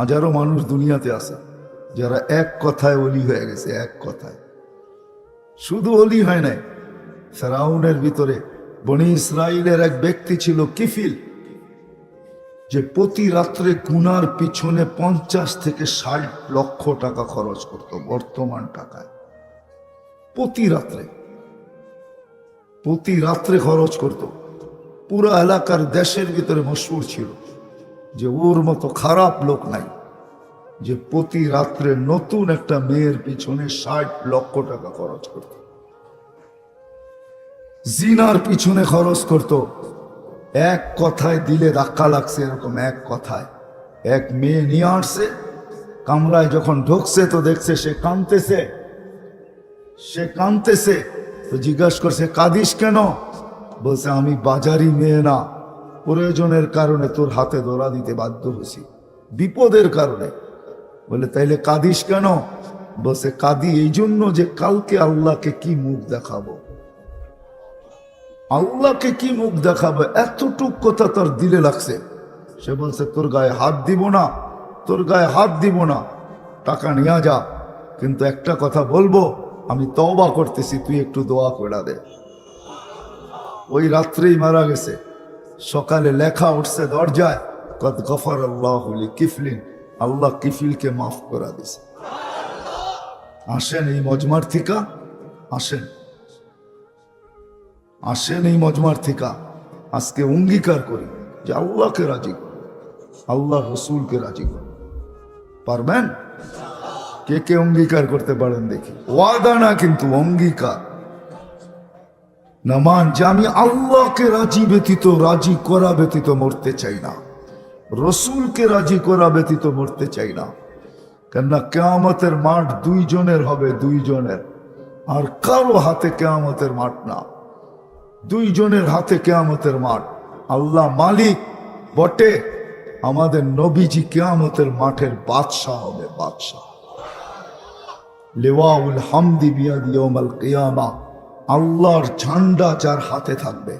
হাজারো মানুষ দুনিয়াতে আছে, যারা এক কথায় অলি হয়ে গেছে, এক কথায়। শুধু অলি হয় নাই, ফেরাউনের ভিতরে বনি ইসরায়েলের এক ব্যক্তি ছিল কিফিল, যে প্রতি রাত্রে গুনার পিছনে পঞ্চাশ থেকে ষাট লক্ষ টাকা খরচ করত, বর্তমান টাকায়। প্রতি রাত্রে প্রতি রাত্রে খরচ করত। পুরো এলাকার দেশের ভিতরে মশহুর ছিল। যে ওর মতো খারাপ লোক নাই, যে প্রতি রাত্রে নতুন একটা মেয়ের পিছনে ষাট লক্ষ টাকা খরচ করত। জিনার পিছনে খরচ করত। এক কথায় দিলে ধাক্কা লাগছে, এরকম এক কথায়। এক মেয়ে নিয়ে আসছে, কামরায় যখন ঢুকছে তো দেখছে সে কাঁদতেছে। সে কাঁদতেছে, তো জিজ্ঞাসা করছে, কাঁদিস কেন? বলছে, আমি বাজারি মেয়ে না। প্রয়োজনের কারণে তোর হাতে ধরা দিতে বাধ্য হয়েছি। বিপদের কারণে। বলে, তাইলে কাঁদিস কেন? বলছে, কাঁদি এই জন্য যে কালকে আল্লাহকে কি মুখ দেখাবো। আল্লাহকে কি মুখ দেখাবো? এতটুক কথা তার দিলে লাগছে। সে বলছে, তোর গায়ে হাত দিব না, তোর গায়ে হাত দিব না, টাকা নিয়ে যা। কিন্তু একটা কথা বলব, আমি তওবা করতেছি, তুই একটু দোয়া করে দে। ওই রাত্রেই মারা গেছে। সকালে লেখা উঠছে দরজায় কত গফর আল্লাহ কিফলিন আল্লাহ কিফিলকে মাফ করা দিছে। আসেন এই মজমার থিকা, আসেন। আসেন এই মজমার থিকা, আজকে অঙ্গীকার করি যে আল্লাহকে রাজি করো আল্লাহ রসুলকে রাজি করো পারবেন? কে কে অঙ্গীকার করতে পারেন দেখি। ওয়াদা না কিন্তু অঙ্গীকার। নামান যে আমি আল্লাহকে রাজি ব্যতীত, রাজি করা ব্যতীত মরতে চাই না। রসুলকে রাজি করা ব্যতীত মরতে চাই না। কেননা কেয়ামতের মাঠ দুইজনের হবে, দুইজনের। আর কারও হাতে কেয়ামতের মাঠ না। দুইজনের হাতে কেয়ামতের মাঠ। আল্লাহ মালিক বটে। আমাদের নবীজি কেয়ামতের মাঠের বাদশাহ হবে বাদশাহ। লেওয়াউল হামদি বিয়াদি ইয়াউমাল কিয়ামা। আল্লাহর ঝান্ডা যার হাতে থাকবে।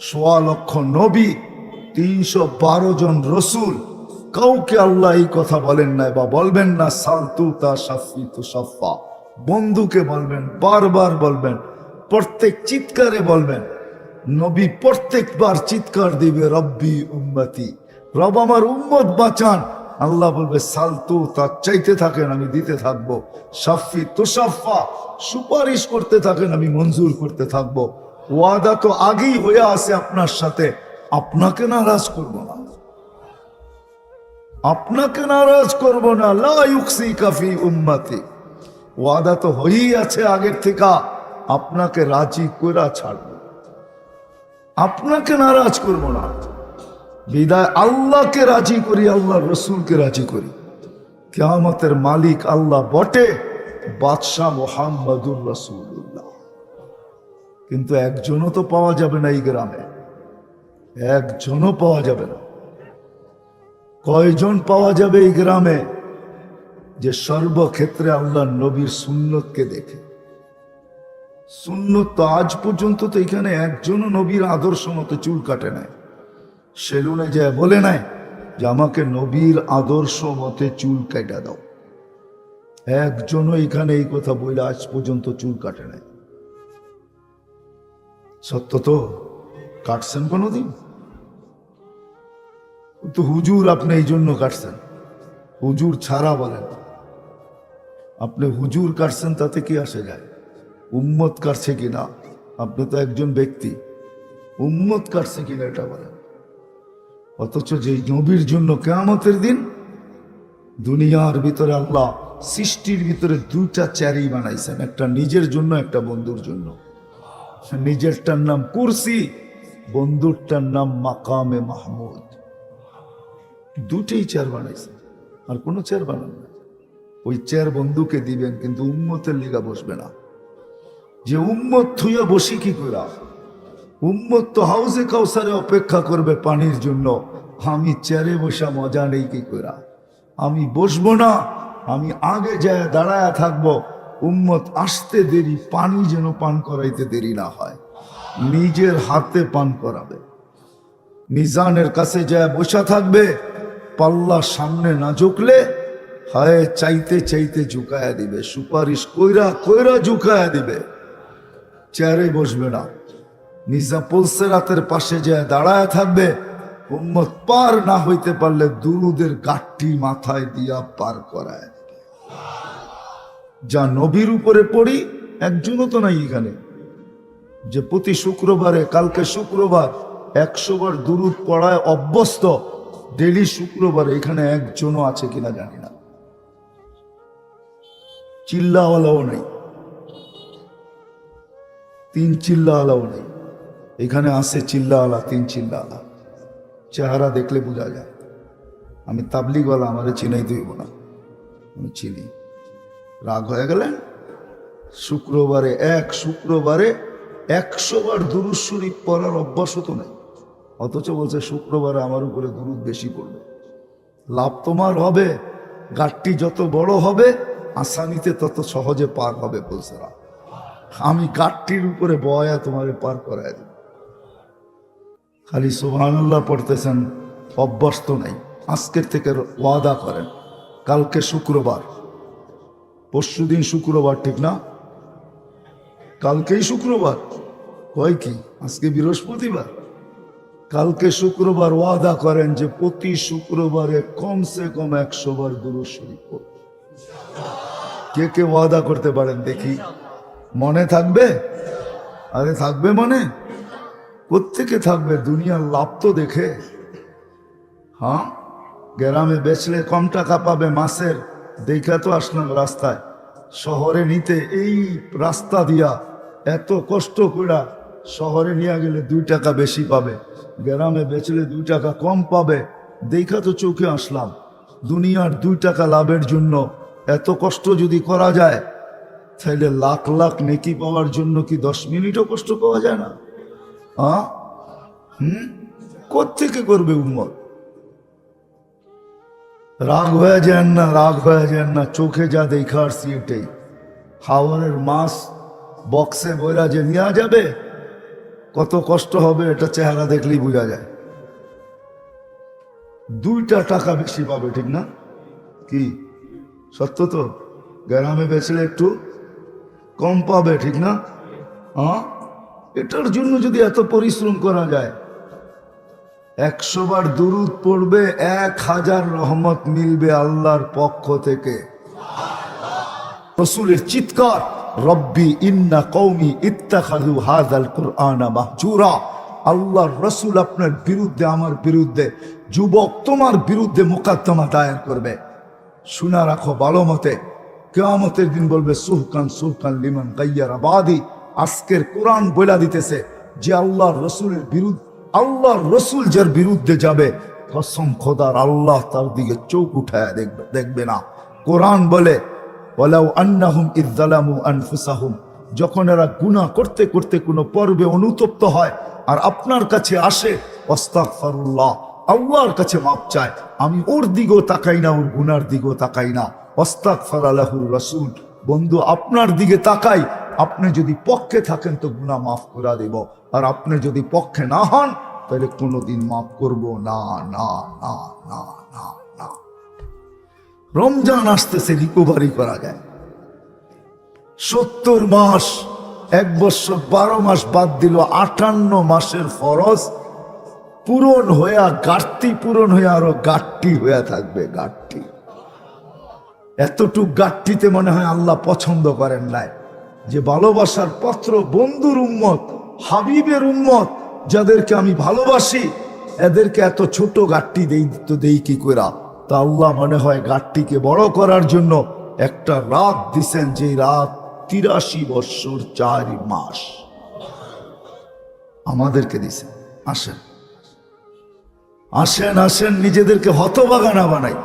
সোয়া লক্ষ নবী, তিনশো বারো জন রসুল। কাউকে আল্লাহ এই কথা বলেন না বা বলবেন না, সালতু তা সাফি তু সাফা বন্ধুকে বলবেন, বারবার বলবেন, প্রত্যেক চিৎকারে বলবেন। নবী প্রত্যেকবার চিৎকার দিবে, রব্বি উম্মতি। রব আমার উম্মত বাঁচান আল্লাহ বলবে, সালতু, তার চাইতে থাকেন, আমি দিতে থাকব। সাফি তোসাফা, সুপারিশ করতে থাকেন, আমি মঞ্জুর করতে থাকব। ওয়াদা তো আগেই হয়ে আছে আপনার সাথে। আপনাকে নারাজ করব না। আপনাকে নারাজ করব না। লাইকসি কাফি উম্মতি। ওয়াদা তো হয়েই আছে আগের থেকে। আপনাকে রাজি করা ছাড়ব। আপনাকে নারাজ করব না। বিদায় আল্লাহকে রাজি করি আল্লাহ রসুলকে রাজি করি। কেয়ামতের মালিক আল্লাহ বটে, বাদশাহ মোহাম্মদুর রসুল্লাহ কিন্তু একজনও তো পাওয়া যাবে না এই গ্রামে। একজনও পাওয়া যাবে না। কয়জন পাওয়া যাবে এই গ্রামে যে সর্বক্ষেত্রে আল্লাহ নবীর সুন্নতকে দেখে? সুন্নত তো আজ পর্যন্ত তো এখানে একজনও নবীর আদর্শ মতো চুল কাটে নেয় সেলুনে যায় বলে নাই যে আমাকে নবীর আদর্শ মতে চুল কেটে দাও। একজনও এখানে এই কথা বলে আজ পর্যন্ত চুল কাটে নাই। সত্য তো, কাটছেন কোনোদিন? তো হুজুর আপনি এই জন্য কাটছেন। হুজুর ছাড়া বলেন আপনি হুজুর কাটছেন, তাতে কি আসে যায়? উম্মত কাটছে কিনা? আপনি তো একজন ব্যক্তি। উম্মত কাটছে কিনা এটা বলেন। অথচ যে নবীর জন্য কেয়ামতের দিন, দুনিয়ার ভিতরে আল্লাহ সৃষ্টির ভিতরে দুইটা চ্যারি বানাইছেন, একটা নিজের জন্য, একটা বন্ধুর জন্য। নিজেরটার নাম কুরসি, বন্ধুরটার নাম মাকামে মাহমুদ। দুটেই চেয়ার বানাইছেন, আর কোনো চেয়ার বানান না ওই চেয়ার বন্ধুকে দিবেন, কিন্তু উম্মতের লিগা বসবে না। যে উম্মত থুইয়া বসি কি করা উম্মত তো হাউসে কাউসারে অপেক্ষা করবে পানির জন্য। আমি চেয়ারে বসা মজা নেই কি করা আমি বসবো না, আমি আগে যায় দাঁড়ায় থাকব। উম্মত আসতে দেরি, পানি যেন পান করাইতে দেরি না হয়। নিজের হাতে পান করাবে। মিজানের কাছে যায় বসা থাকবে, পাল্লা সামনে না ঝুঁকলে হায়, চাইতে চাইতে ঝুঁকায়া দিবে। সুপারিশ কইরা কইরা ঝুঁকায়া দিবে। চেয়ারে বসবে না। মির্জা পলসেরাতের পাশে যে দাঁড়ায় থাকবে, উম্মত পার না হইতে পারলে দুরুদের গাঠটি মাথায় দিয়া পার করায় যা নবীর উপরে পড়ি, একজনও তো নাই এখানে। যে প্রতি শুক্রবারে, কালকে শুক্রবার একশো বার দুরুদ পড়ায় অভ্যস্ত ডেলি শুক্রবার এখানে একজনও আছে কিনা জানি না। চিল্লাওয়ালাও নেই। তিন চিল্লাওয়ালাও নেই। এখানে আছে চিল্লাওয়ালা, তিন চিল্লাওয়ালা। চেহারা দেখলে বোঝা যায়। আমি তাবলিগওয়ালা, আমারে চিনাই দইব না। আমি চিনি। রাগ হয়ে গেলেন? শুক্রবারে এক, শুক্রবারে একশো বার দুরুদ শরীফ পড়ার অভ্যাস হতো নাই। অথচ বলছে, শুক্রবারে আমার উপরে দুরুদ বেশি পড়বে। লাভ তোমার হবে গাঠটি যত বড় হবে, আসানিতে তত সহজে পার হবে, বলছে না আমি গাঠটির উপরে বয়া তোমারে পার করায় দেব। খালি সুবহানাল্লাহ পড়তেছেন, অভ্যস্ত নাই। আজকের থেকে ওয়াদা করেন, কালকে শুক্রবার। পরশু দিন শুক্রবার, ঠিক না? কালকেই শুক্রবার? কয় কি? আজকে বৃহস্পতিবার? কালকে শুক্রবার ওয়াদা করেন যে প্রতি শুক্রবারে কমসে কম একশো বার গুরু শরীফ কে কে ওয়াদা করতে পারেন দেখি। মনে থাকবে? আরে থাকবে মনে? কোত্থেকে থাকবে, দুনিয়ার লাভ তো দেখে। হ্যাঁ? গ্রামে বেচলে কম টাকা পাবে মাসের দেখা তো আসলাম রাস্তায়। শহরে নিতে এই রাস্তা দিয়া এত কষ্ট কইরা শহরে নিয়ে গেলে দুই টাকা বেশি পাবে। গ্রামে বেচলে দুই টাকা কম পাবে, দেখা তো চোখে আসলাম। দুনিয়ার দুই টাকা লাভের জন্য এত কষ্ট যদি করা যায় তাহলে লাখ লাখ নেকি পাওয়ার জন্য কি দশ মিনিটও কষ্ট পাওয়া যায় না? হুম? কোথেকে করবে উন্মত রাগ হয়ে যান না, রাগ হয়ে যান না, চোখে যা দেখা আসছি এটাই। হাওয়ারের মাছ বক্সে বইরা যে নেওয়া যাবে, কত কষ্ট হবে এটা চেহারা দেখলেই বোঝা যায়। দুইটা টাকা বেশি পাবে, ঠিক না? কি? সত্য তো? গ্রামে বেচলে একটু কম পাবে, ঠিক না? হ্যাঁ এটার জন্য যদি এত পরিশ্রম করা যায়, একশো বার দুরুদ পড়বে, এক হাজার রহমত মিলবে আল্লাহর পক্ষ থেকে। রসুলের চিৎকার, রব্বি ইন্না কৌমি ইত্তাখাদু হাদাল কুরআনা মাহজুরা। আল্লাহর রসুল আপনার বিরুদ্ধে, আমার বিরুদ্ধে, যুবক তোমার বিরুদ্ধে মোকদ্দমা দায়ের করবে। শুনা রাখো ভালো মতে, কেয়ামতের দিন বলবে সুহকান সুহকান লিমান গাইয়ার আবাদি। আজকের কোরআন বইলা দিতেছে যে আল্লাহ রসুলের বিরুদ্ধে, আল্লাহর রসুল যার বিরুদ্ধে যাবে, কসম খোদার আল্লাহ তার দিকে চোখ উঠায় দেখবে দেখবে না। কোরআন বলে, ওয়ালাউ আন্নাহুম ইজ্জালামু আনফুসাহুম যখন এরা গুনাহ করতে করতে কোনো পর্বে অনুতপ্ত হয় আর আপনার কাছে আসে অস্তাগফিরুল্লাহ আল্লাহর কাছে মাপ চায়, আমি ওর দিকেও তাকাই না, ওর গুনার দিকেও তাকাই না অস্তাগফার আলাহুর রসুল বন্ধু আপনার দিকে তাকাই আপনি যদি পক্ষে থাকেন তো গুনাহ মাফ করে দেব। আর আপনি যদি পক্ষে না হন, তাহলে কোনোদিন মাফ করব না না না না না না। রমজান আসতেছে, রিকোভারি করা যায়। সত্তর মাস, এক বছর বারো মাস বাদ দিল, আটান্ন মাসের ফরজ। পূরণ হইয়া গাঠটি পূরণ হয়ে আরও গাঠটি হইয়া থাকবে গাঠটি এতটুক গাঠটিতে মনে হয় আল্লাহ পছন্দ করেন নাই। যে ভালোবাসার পত্র বন্ধুর উম্মত, হাবিবের উম্মত, যাদেরকে আমি ভালোবাসি, এদেরকে এত ছোট গাঠটি দেই, তো দেই কি করা তা আল্লাহ মনে হয় গাঠটিকে বড় করার জন্য একটা রাত দিছেন যে রাত তিরাশি বৎসর চার মাস। আমাদেরকে দিছেন, আসেন। আসেন আসেন, নিজেদেরকে হতবাগানা বানাই।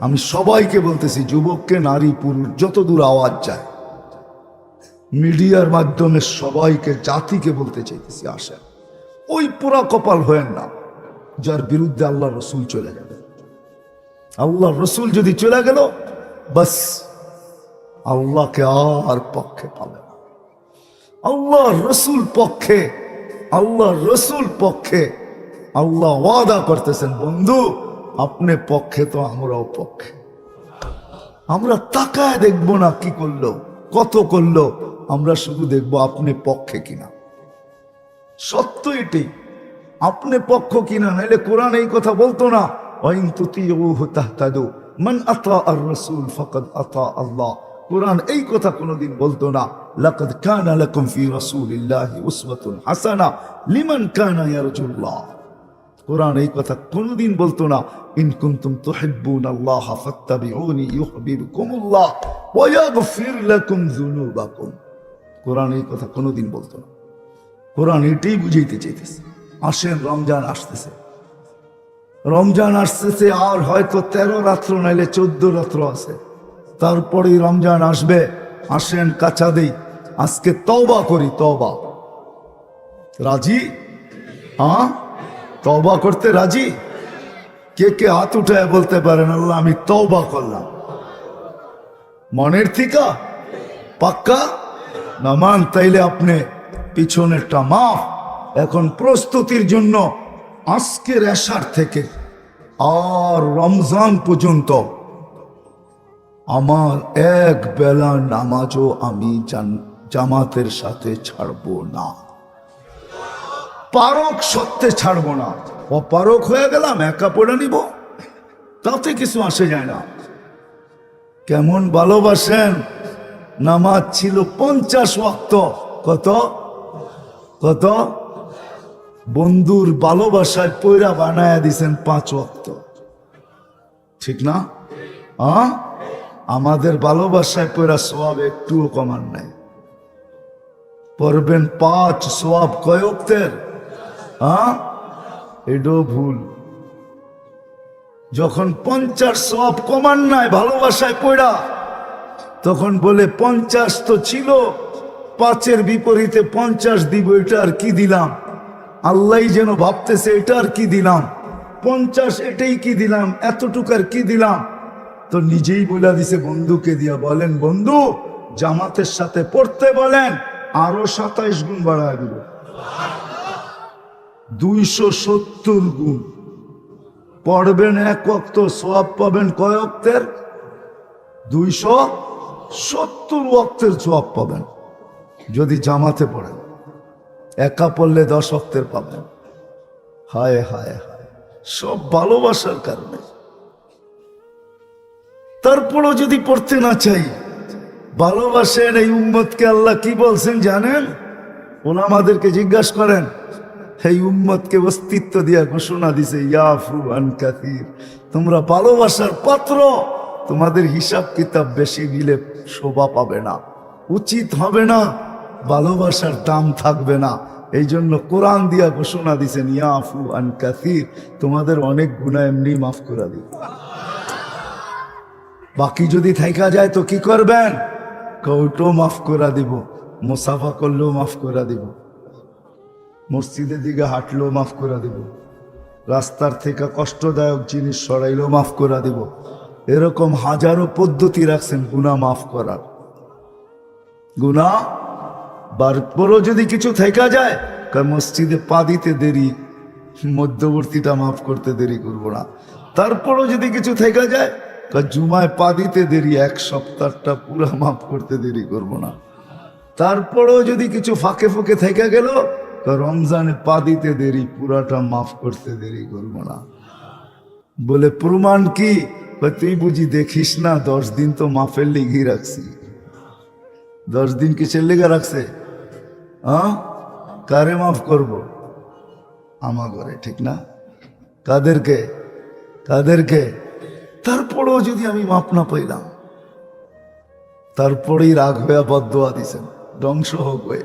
আমি সবাইকে বলতেছি, যুবককে, নারী, পুরুষ যত দূর আওয়াজ যায়। মিডিয়ার মাধ্যমে সবাইকে, জাতিকে বলতে চাইতেছি, আসেন। ওই পুরা কপাল হয়েন না, যার বিরুদ্ধে আল্লাহ রসুল চলে যাবে আল্লাহ রসুল যদি চলে গেল, বাস, আল্লাহকে আর পক্ষে পাবে না। আল্লাহ রসুল পক্ষে আল্লাহ রসুল পক্ষে, আল্লাহ ওয়াদা করতেছেন, বন্ধু, আপনি পক্ষে তো আমরাও পক্ষে। আমরা তাকায় দেখব না কি করল, কত করল আমরা শুধু দেখব আপনি পক্ষে কিনা। সত্য এটি আপনি পক্ষ কিনা নাইলে কোরআন এই কথা বলতো না। আল্লাহ। কোরআন এই কথা কোনোদিন বলতো না। কানা ফি উসওয়াতুন হাসানা লিমান কানা ইয়ারজুল্লাহ। কোরআন এই কথা কোনোদিন বলতো না। ইন কুনতুম তুহিব্বুন আল্লাহ ফাত্তাবিউনি ইউহিব্বুকুমুল্লাহ ওয়া ইয়াগফির লাকুম যুনুবাকুম। কোরআন এই কথা কোনোদিন বলতো না। কোরআন এটাই বুঝাইতে চাইতেছে। আসেন, রমজান আসতেছে। রমজান আসতেছে, আর হয়তো তেরো রাত্র নাইলে চোদ্দ রাত্র আছে। তারপরেই রমজান আসবে। আসেন কাছা দেই। আজকে তওবা করি, তওবা। রাজি? হ্যাঁ? তওবা করতে রাজি? কে কে হাত উঠায় বলতে পারেন, আল্লাহ, আমি তওবা করলাম। মনের থিকা? পাক্কা? নামান তাইলে আপনি পিছনেরটা মাফ। এখন প্রস্তুতির জন্য আজকের এশার থেকে আর রমজান পর্যন্ত আমার এক বেলা নামাজও আমি জামাতের সাথে ছাড়বো না। পারক সত্যে ছাড়বো না। অপারক হয়ে গেলাম, একা পড়ে নিব। তাতে কিছু আসে যায় না। কেমন ভালোবাসেন? নামাজ ছিল পঞ্চাশ ওয়াক্ত। কত? কত? বন্ধুর ভালোবাসায় পয়রা বানায় দিছেন পাঁচ ওয়াক্ত। ঠিক না? আ? আমাদের ভালোবাসায় পয়রা সোয়াব একটুও কমান নাই। পড়বেন পাঁচ সব কয়ক্তের হ্যাঁ এটাও ভুল। যখন পঞ্চাশ সব কমান নাই ভালোবাসায় পড়া তখন বলে, পঞ্চাশ তো ছিল, পাঁচের বিপরীতে পঞ্চাশ দিব, এটা আর কি দিলাম? আল্লাহ যেন ভাবতেছে, এটা আর কি দিলাম? পঞ্চাশ এটাই কি দিলাম? এতটুকু এতটুকার কি দিলাম? তো নিজেই বলে দিছে, বন্ধুকে দিয়া বলেন, বন্ধু, জামাতের সাথে পড়তে বলেন, আরও সাতাইশ গুণ বাড়ায় দিব। দুইশো সত্তর গুণ। পড়বেন এক অক্ত সব পাবেন কয় অক্তের? দুইশো সত্তর অক্তের সব পাবেন। যদি জামাতে পড়েন, একা পড়লে দশ অক্তের পাবেন। হায় হায় হায়, সব ভালোবাসার কারণে। তারপরও যদি পড়তে না চাই, ভালোবাসেন এই উম্মতকে আল্লাহ কি বলছেন জানেন? ওনামাদেরকে জিজ্ঞাসা করেন এই উম্মতকে অস্তিত্ব দিয়া ঘোষণা দিছে ইয়াফু আন তোমরা ভালোবাসার পাত্র, তোমাদের হিসাব কিতাব বেশি নিলে শোভা পাবে না, উচিত হবে না, ভালোবাসার দাম থাকবে না। এই জন্য কোরআন দিয়া ঘোষণা দিছেন ইয়াফু আন কাতির তোমাদের অনেক গুণা এমনি মাফ করে দিব বাকি যদি থাইকা যায় তো কি করবেন? কৌটো মাফ করে দিব, মুসাফা করলেও মাফ করে দিব, মসজিদের দিকে হাঁটলেও মাফ করে দিব, রাস্তার থেকে কষ্টদায়ক জিনিস সরাইলেও মাফ করে দিব। এরকম হাজারো পদ্ধতি রাখছেন গুণা মাফ করার। গুণা বারপরও যদি কিছু থেকা যায়, কারণ মসজিদে পা দিতে দেরি, মধ্যবর্তীটা মাফ করতে দেরি করব না। তারপরও যদি কিছু থেকে যায়, কারণ জুমায় পা দিতে দেরি, এক সপ্তাহটা পুরা মাফ করতে দেরি করব না। তারপরেও যদি কিছু ফাঁকে ফুঁকে থেকে গেল রমজানে পা দিতে দেরি, পুরাটা মাফ করতে দেরি করব না। বলে প্রমাণ কি? তুই বুঝি দেখিস না, দশ দিন তো মাফের লিগেই রাখছি। দশ দিন কিসের লেগে রাখছে? হ্যাঁ কারে মাফ করব? আমা করে ঠিক না? কাদেরকে? কাদেরকে? তারপরেও যদি আমি মাপ না পাইলাম, তারপরেই রাগ হয়ে বদোয়া দিছেন। ধ্বংস হোক হয়ে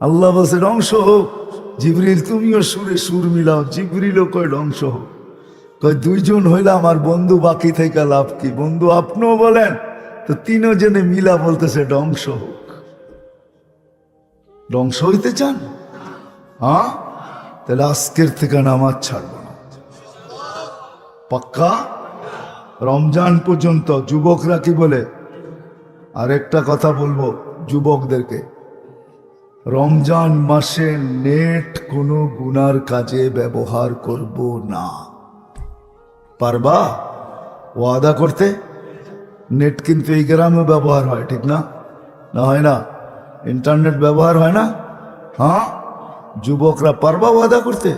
আল্লাহ বলছে, ধ্বংস হোক। জিবরিল, তুমিও সুরে সুর মিলাও। জিবরিলও কয়, ধ্বংস হোক। দুইজন হইলে আমার বন্ধু বাকি থেকে লাভ কি? বন্ধু, আপনিও বলেন। তো তিনও জনে মিলা বলতেছে, ধ্বংস হোক। ধ্বংস হইতে চান? হ্যাঁ? তাহলে আজকের থেকে নামাজ ছাড়ব না। পাক্কা? রমজান পর্যন্ত যুবকরা কি বলে? আরেকটা কথা বলব যুবকদেরকে। রমজান মাসে নেট কোনো গুনার কাজে ব্যবহার করব না। পারবা? ওয়াদা করতে? নেট কিন্তু এই গ্রামে ব্যবহার হয়, ঠিক না? না হয় না? ইন্টারনেট ব্যবহার হয় না? হ্যাঁ? যুবকরা পারবা ওয়াদা করতে?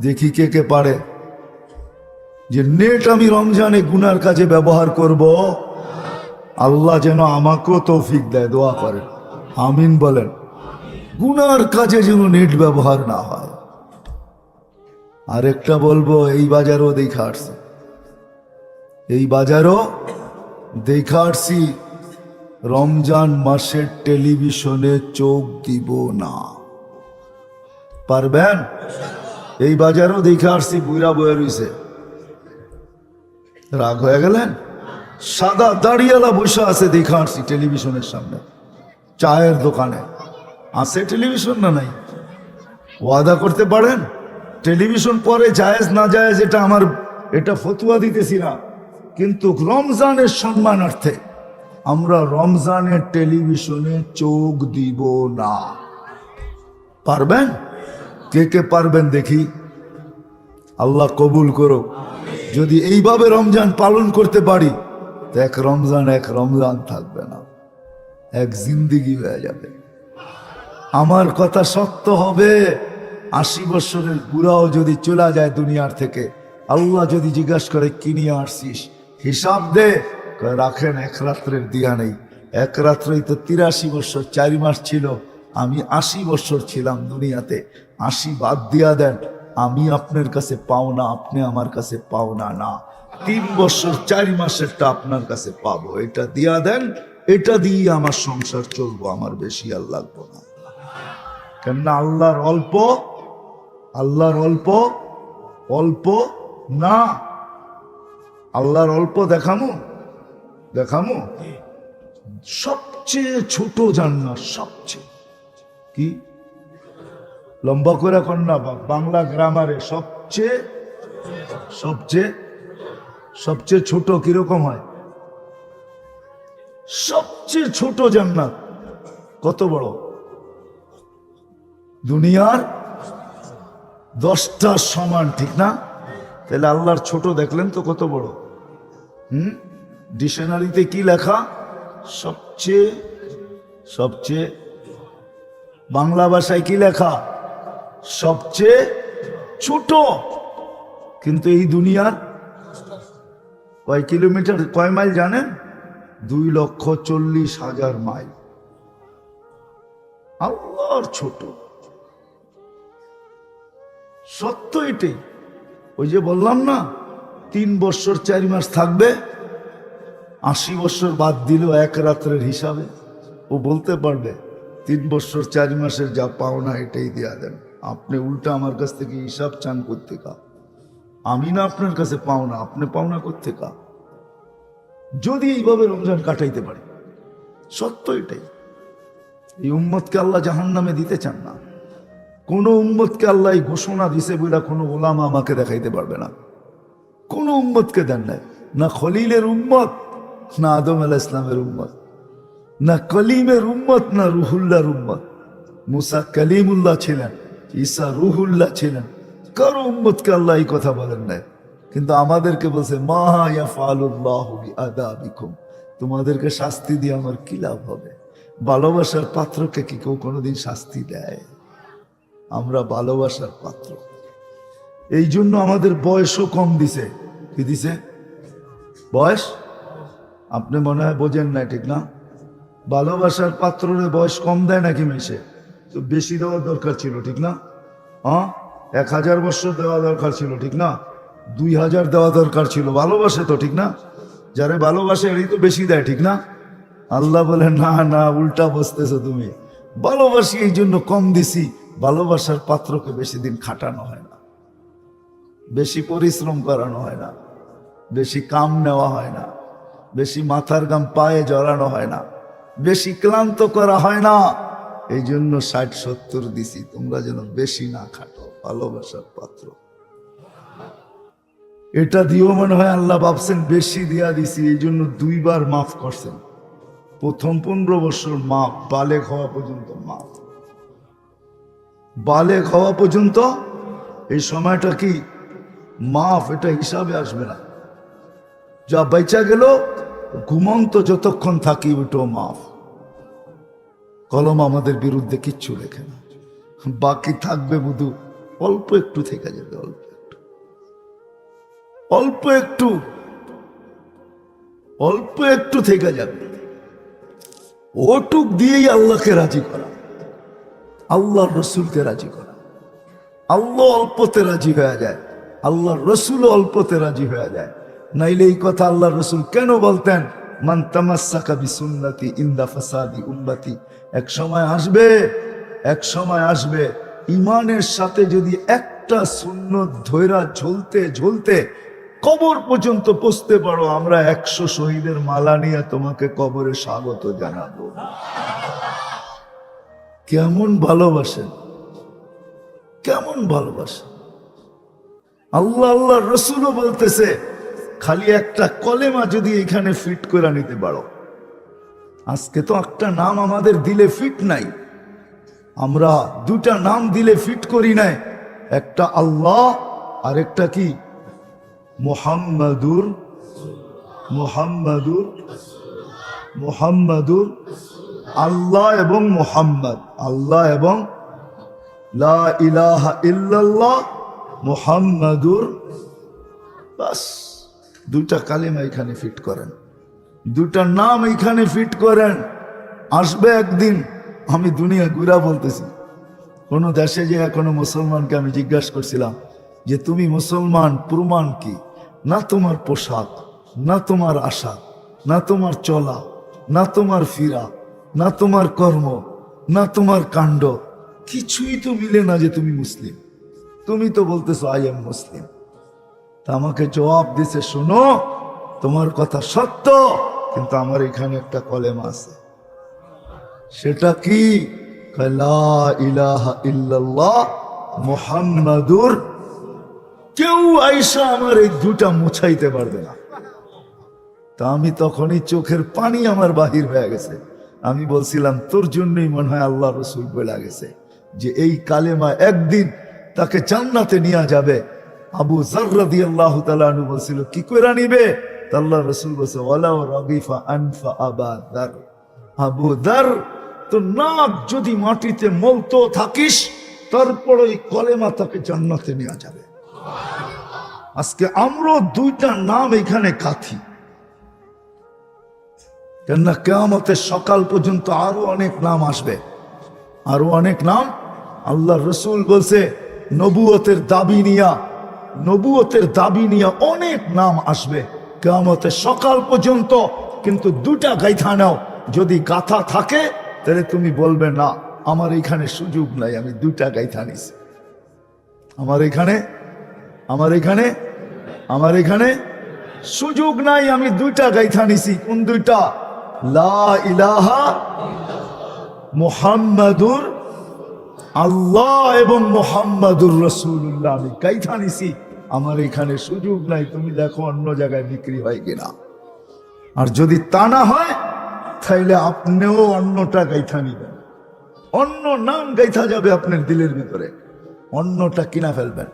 দেখি কে কে পারে। যে নেট আমি রমজানে গুনার কাজে ব্যবহার করব, আল্লাহ যেন আমাকেও তৌফিক দেয়, দোয়া করেন। আমিন বলেন। গুনার কাজে যেন নেট ব্যবহার না হয়। আরেকটা বলব, এই বাজারও দেখা আসছি। এই বাজারও দেখা আসছি, রমজান মাসের টেলিভিশনে চোখ দিব না। পারবেন? এই বাজারও দেখে আসছি বুড়া বয়ে রইছে। রাগ হয়ে গেলেন? সাদা দাড়িয়ালা বসে আছে দেখে আসছি টেলিভিশনের সামনে, চায়ের দোকানে। আছে টেলিভিশন না নাই? ওয়াদা করতে পারেন? টেলিভিশন পরে জায়েজ না জায়েজ এটা আমার, এটা ফতুয়া দিতেছি না কিন্তু রমজানের সম্মানার্থে আমরা রমজানের টেলিভিশনে চোখ দিব না। পারবেন? কে কে পারবেন দেখি? আল্লাহ কবুল করো যদি এইভাবে রমজান পালন করতে পারি এক রমজান এক রমজান থাকবে না। এক জিন্দিগি হয়ে যাবে। আমার কথা সত্য হবে। আশি বছরের বুড়াও যদি চলে যায় দুনিয়ার থেকে, আল্লাহ যদি জিজ্ঞাসা করে, কি নিয়ে আসছিস? হিসাব দে রাখেন, এক রাত্রের দিয়া নেই। এক রাত্রেই তো তিরাশি বছর, চারি মাস ছিল, আমি আশি বছর ছিলাম দুনিয়াতে। আশি বাদ দিয়া দেন, আমি আপনার কাছে পাও না, আপনি আমার কাছে পাও না না। তিন বছর, চারি মাসেরটা আপনার কাছে পাবো। এটা দিয়া দেন, এটা দিয়ে আমার সংসার চলবো, আমার বেশি আর লাগবো না। কেননা আল্লাহর অল্প আল্লাহর অল্প অল্প না। আল্লাহর অল্প দেখামো দেখামো। সবচেয়ে ছোট জান্নাত, সবচেয়ে। কি? লম্বা করে কন্যা বাংলা গ্রামারে সবচেয়ে সবচেয়ে সবচেয়ে ছোট কীরকম হয়? সবচেয়ে ছোট জান্নাত, কত বড়? দুনিয়ার দশটা সমান, ঠিক না? তাহলে আল্লাহর ছোট দেখলেন তো কত বড়? হুম? ডিকশনারিতে কি লেখা? সবচেয়ে সবচেয়ে, বাংলা ভাষায় কি লেখা? সবচেয়ে ছোট। কিন্তু এই দুনিয়ার কয় কিলোমিটার, কয় মাইল জানেন? দুই লক্ষ চল্লিশ হাজার মাইল। আল্লাহর ছোট। সত্য এটাই। ওই যে বললাম না, তিন বছর, চারি মাস থাকবে, আশি বছর বাদ দিল এক রাত্রের হিসাবে ও বলতে পারবে, তিন বছর, চারি মাসের যা পাওনা এটাই দেয়া দেন। আপনি উল্টা আমার কাছ থেকে হিসাব চান করতে কা। আমি না আপনার কাছে পাওনা, আপনি পাওনা করতে কা। যদি এইভাবে রমজান কাটাইতে পারি, সত্য এটাই। এই উম্মতকে আল্লাহ জাহান নামে দিতে চান না। কোন উম্মতকে আল্লাহ ঘোষণা দিছে বলে কোনো ওলামা আমাকে দেখাইতে পারবে না। কোন উম্মতকে দেন নাই। না খলিলের উম্মত, না আদম আলাহ ইসলামের উম্মত, না কলিমের উম্মত, না রুহুল্লাহর উম্মত। মুসা কলিমুল্লাহ ছিলেন, ঈসা রুহুল্লাহ ছিলেন। কারও উম্মতকে আল্লাহ এই কথা বলেন নাই। কিন্তু আমাদেরকে বলছে তোমাদেরকে শাস্তি দিয়ে আমার কি লাভ হবে? ভালোবাসার পাত্রকে কি কেউ কোনোদিন শাস্তি দেয়? আমরা ভালোবাসার পাত্র। এই জন্য আমাদের বয়সও কম দিছে। কি দিছে? বয়স? আপনি মনে হয় বোঝেন না ঠিক না? ভালোবাসার পাত্ররে বয়স কম দেয় নাকি মেশে তো বেশি দেওয়ার দরকার ছিল ঠিক না? হ্যাঁ? এক হাজার বছর দেওয়া দরকার ছিল ঠিক না? দুই হাজার দেওয়া দরকার ছিল। ভালোবাসে তো ঠিক না? যারে ভালোবাসে এরই তো বেশি দেয় ঠিক না? আল্লাহ বলে, না না, উল্টা বসতেছো তুমি। ভালোবাসি এই জন্য কম দিছি। ভালোবাসার পাত্রকে বেশি দিন খাটানো হয় না। বেশি পরিশ্রম করানো হয় না। বেশি কাম নেওয়া হয় না। বেশি মাথার গাম পায়ে জড়ানো হয় না। বেশি ক্লান্ত করা হয় না। এই জন্য ষাট, সত্তর দিছি, তোমরা যেন বেশি না খাটো ভালোবাসার পাত্র। এটা দিয়েও মনে হয় আল্লাহ ভাবছেন বেশি দিয়া দিছি এই জন্য দুইবার মাফ করছেন। প্রথম পনেরো বছর মাপ বালেক হওয়া পর্যন্ত মাপ বালেক হওয়া পর্যন্ত এই সময়টা কি মাফ, এটা হিসাবে আসবে না। যা বেচা গেল, ঘুমন্ত যতক্ষণ থাকি ওটাও মাফ। কলম আমাদের বিরুদ্ধে কিচ্ছু লেখে না। বাকি থাকবে বুধু, অল্প একটু থেকে যাবে, অল্প একটু। অল্প একটু অল্প একটু থেকে যাবে। ওটুক দিয়েই আল্লাহকে রাজি করা। আল্লাহর রসুলকে রাজি করা। আল্লাহ অল্পতে রাজি হয়ে যায়। আল্লাহর রসুল অল্পতে রাজি হয়ে যায়। নাইলে এই কথা আল্লাহর রসুল কেন বলতেন? মান তামাসাকা বিসুন্নতি ইন্দা ফাসাদি উম্মতি। এক সময় আসবে, এক সময় আসবে। ইমানের সাথে যদি একটা সুন্নত ধৈরা ঝলতে ঝলতে কবর পর্যন্ত পৌঁছতে পারো, আমরা একশো শহীদের মালা নিয়ে তোমাকে কবরে স্বাগত জানাব। কেমন ভালোবাসেন? কেমন ভালোবাসেন? আল্লাহ আল্লাহ, রসুলও বলতেছে, খালি একটা কলেমা যদি এখানে ফিট করে নিতে পারো। আজকে তো একটা নাম আমাদের দিলে ফিট নাই। আমরা দুটা নাম দিলে ফিট করি নাই। একটা আল্লাহ আর একটা কি? মোহাম্মদুর মোহাম্মদুর মোহাম্মদুর আল্লাহ এবং মোহাম্মদ। আল্লাহ এবং লা ইলাহা ইল্লাল্লাহ মোহাম্মদুর বাস। দুটা কালিমা এখানে ফিট করেন। দুটা নাম এখানে ফিট করেন। আসবে একদিন, আমি দুনিয়া ঘুরা বলতেছি। কোন দেশে যে কোনো মুসলমানকে আমি জিজ্ঞাসা করছিলাম যে, তুমি মুসলমান, প্রমাণ কি? না তোমার পোশাক, না তোমার আশা, না তোমার চলা, না তোমার ফিরা না তোমার কর্ম, না তোমার কাণ্ড, কিছুই তো মিলে না যে তুমি মুসলিম। তুমি তো বলতেছো আই এম মুসলিম তা আমাকে জবাব দিছে, শোনো, তোমার কথা সত্য, কিন্তু আমার এখানে একটা কলেমা আছে। সেটা কি? মুহাম্মাদুর। কেউ আইসা আমার এই দুটা মুছাইতে পারবে না। তা আমি তখনই চোখের পানি আমার বাহির হয়ে গেছে। আমি বলছিলাম, তোর জন্যই মনে হয় আল্লাহ রসুল বলে গেছে যে এই কালেমা একদিন তাকে জান্নাতে নিয়ে যাবে। আবু জার্রাদি আল্লাহ তালু বলছিল, কি করে নিবে? আল্লাহ রসুল বলছে ওয়ালাও রবিফা আনফা আবা আবু দার তো নাক যদি মাটিতে মলতো থাকিস, তারপর ওই কলেমা তাকে জান্নাতে নেওয়া যাবে। আজকে আমরা দুইটা নাম এখানে কাথি। কেননা কেয়ামতের সকাল পর্যন্ত আরও অনেক নাম আসবে। আরও অনেক নাম আল্লাহ রসুল বলছে, নবুয়তের দাবি নিয়া, নবুয়তের দাবি নিয়া অনেক নাম আসবে। কেয়ামতের সকাল পর্যন্ত কিন্তু দুটা গাইথা নাও। যদি গাথা থাকে, তাহলে তুমি বলবে, না, আমার এখানে সুযোগ নাই, আমি দুটা গাইথা নিছি। আমার এখানে আমার এখানে আমার এখানে সুযোগ নাই, আমি দুইটা গাইথা নিছি। কোন দুইটা? ইলাহা মুহাম্মাদুর আল্লাহ এবং মোহাম্মদুর রসুল্লাহ আমি গাইথা নিছি। আমার এখানে সুযোগ নাই, তুমি দেখো অন্য জায়গায় বিক্রি হয় কিনা। আর যদি তা না হয়, তাইলে আপনিও অন্যটা গাইথা নিবেন। অন্য নাম গাইথা যাবে আপনার দিলের ভিতরে। অন্যটা কিনা ফেলবেন।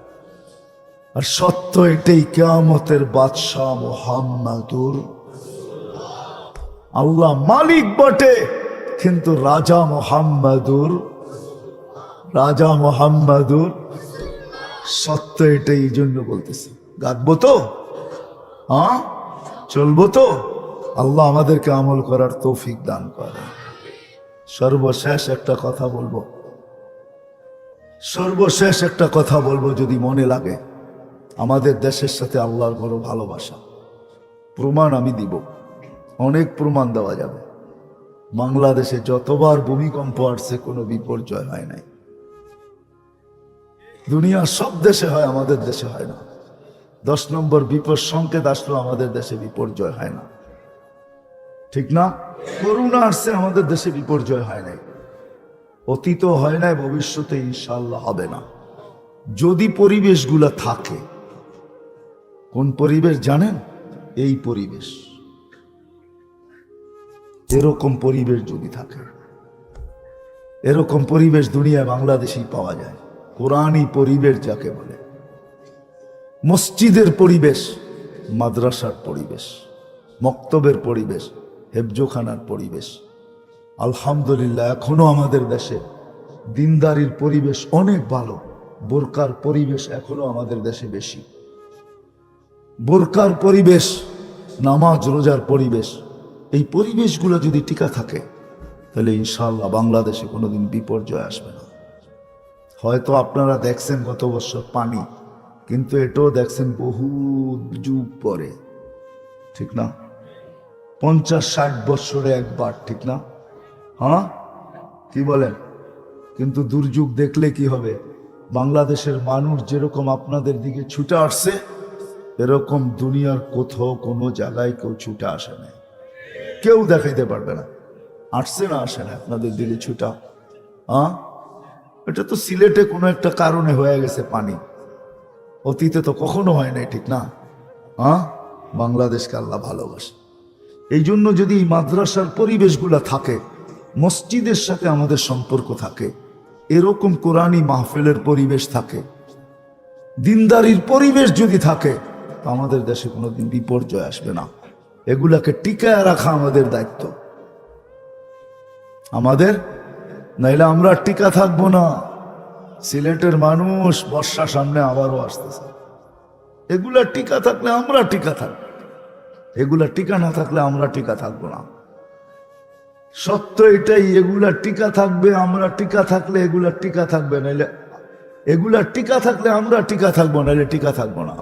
আর সত্য এটাই, কেয়ামতের বাদশাহ মোহাম্মদুর আল্লাহ মালিক বটে। কিন্তু রাজা মোহাম্মদুর রাজা মোহাম্মদুর সত্য এটা এই জন্য বলতেছে। গাঁদবো তো? হ্যাঁ চলবো তো? আল্লাহ আমাদেরকে আমল করার তৌফিক দান করে। সর্বশেষ একটা কথা বলব। সর্বশেষ একটা কথা বলব যদি মনে লাগে। আমাদের দেশের সাথে আল্লাহর বড় ভালোবাসা। প্রমাণ আমি দিব। অনেক প্রমাণ দেওয়া যাবে। বাংলাদেশে যতবার ভূমিকম্প আসছে, কোনো বিপর্যয় হয় নাই। দুনিয়ার সব দেশে হয়, আমাদের দেশে হয় না। দশ নম্বর বিপদ সংকেত আসলো, আমাদের দেশে বিপর্যয় হয় না। ঠিক না? করোনা আসছে, আমাদের দেশে বিপর্যয় হয় নাই। অতীত হয় নাই, ভবিষ্যতে ইনশাল্লাহ হবে না। যদি পরিবেশগুলো থাকে, কোন পরিবেশ জানেন? এই পরিবেশ। এরকম পরিবেশ যদি থাকে, এরকম পরিবেশ দুনিয়ায় বাংলাদেশেই পাওয়া যায়। কোরআনই পরিবেশ যাকে বলে। মসজিদের পরিবেশ, মাদ্রাসার পরিবেশ, মক্তবের পরিবেশ, হেফজোখানার পরিবেশ। আলহামদুলিল্লাহ, এখনও আমাদের দেশে দিনদারির পরিবেশ অনেক ভালো। বোরকার পরিবেশ এখনও আমাদের দেশে বেশি। বোরকার পরিবেশ, নামাজ, রোজার পরিবেশ এই পরিবেশগুলো যদি টিকা থাকে, তাহলে ইনশাল্লাহ বাংলাদেশে কোনোদিন বিপর্যয় আসবে না। হয়তো আপনারা দেখছেন গত বছর পানি, কিন্তু এটাও দেখছেন বহু যুগ পরে। ঠিক না? পঞ্চাশ ষাট বছরে একবার, ঠিক না? হ্যাঁ? কি বলেন? কিন্তু দুর্যোগ দেখলে কি হবে? বাংলাদেশের মানুষ যেরকম আপনাদের দিকে ছুটে আসছে, এরকম দুনিয়ার কোথাও কোনো জায়গায় কেউ ছুটে আসে না কেউ দেখাইতে পারবে না। আসছে না, আসে না। আপনাদের দিকে ছুটা হ্যাঁ এটা তো সিলেটে কোনো একটা কারণে হয়ে গেছে পানি। অতীতে তো কখনো হয় নাই, ঠিক না? হ্যাঁ বাংলাদেশকে আল্লাহ ভালোবাসে। এই জন্য যদি এই মাদ্রাসার পরিবেশগুলো থাকে, মসজিদের সাথে আমাদের সম্পর্ক থাকে, এরকম কোরআনী মাহফিলের পরিবেশ থাকে, দিনদারির পরিবেশ যদি থাকে, তো আমাদের দেশে কোনোদিন বিপর্যয় আসবে না। এগুলাকে টিকায় রাখা আমাদের দায়িত্ব। আমাদের? নাইলে আমরা টিকা থাকব না। সিলেটের মানুষ বর্ষা সামনে আবারও আসতেছে। এগুলা টিকা থাকলে আমরা টিকা থাকব। এগুলা টিকা না থাকলে আমরা টিকা থাকব না। সত্য এটাই, এগুলা টিকা থাকবে, আমরা টিকা থাকলে এগুলা টিকা থাকবে, নাইলে এগুলা টিকা থাকলে আমরা টিকা থাকব, নাইলে টিকা থাকব না।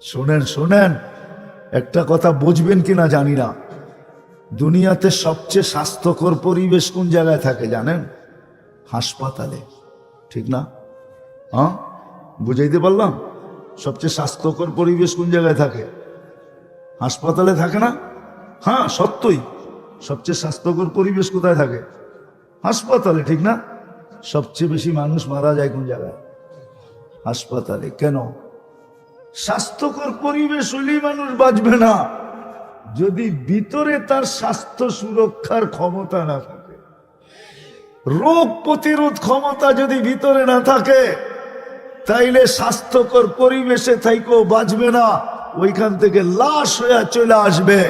শোনেন শোনেন একটা কথা বুঝবেন কিনা জানি না। দুনিয়াতে সবচেয়ে স্বাস্থ্যকর পরিবেশ কোন জায়গায় থাকে জানেন? হাসপাতালে। ঠিক না? হ্যাঁ? বুঝাইতে পারলাম? সবচেয়ে স্বাস্থ্যকর পরিবেশ কোন জায়গায় থাকে? হাসপাতালে থাকে না? হ্যাঁ সত্যই। সবচেয়ে স্বাস্থ্যকর পরিবেশ কোথায় থাকে? হাসপাতালে, ঠিক না? সবচেয়ে বেশি মানুষ মারা যায় কোন জায়গায়? হাসপাতালে। কেন? স্বাস্থ্যকর পরিবেশ হলেই মানুষ বাঁচবে না। যদি ভিতরে তার স্বাস্থ্য সুরক্ষার ক্ষমতা না থাকে, রোগ প্রতিরোধ ক্ষমতা যদি ভিতরে না থাকে, তাইলে স্বাস্থ্যকর পরিবেশে থাইকেও বাঁচবে না, ওইখান থেকে লাশ হয়ে চলে আসবে।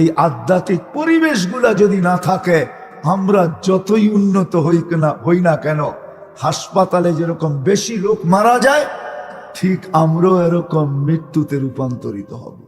এই আধ্যাত্মিক পরিবেশগুলা যদি না থাকে, আমরা যতই উন্নত হই না হই না কেন, হাসপাতালে যেরকম বেশি লোক মারা যায় ঠিক আমরাও এরকম মৃত্যুতে রূপান্তরিত হব।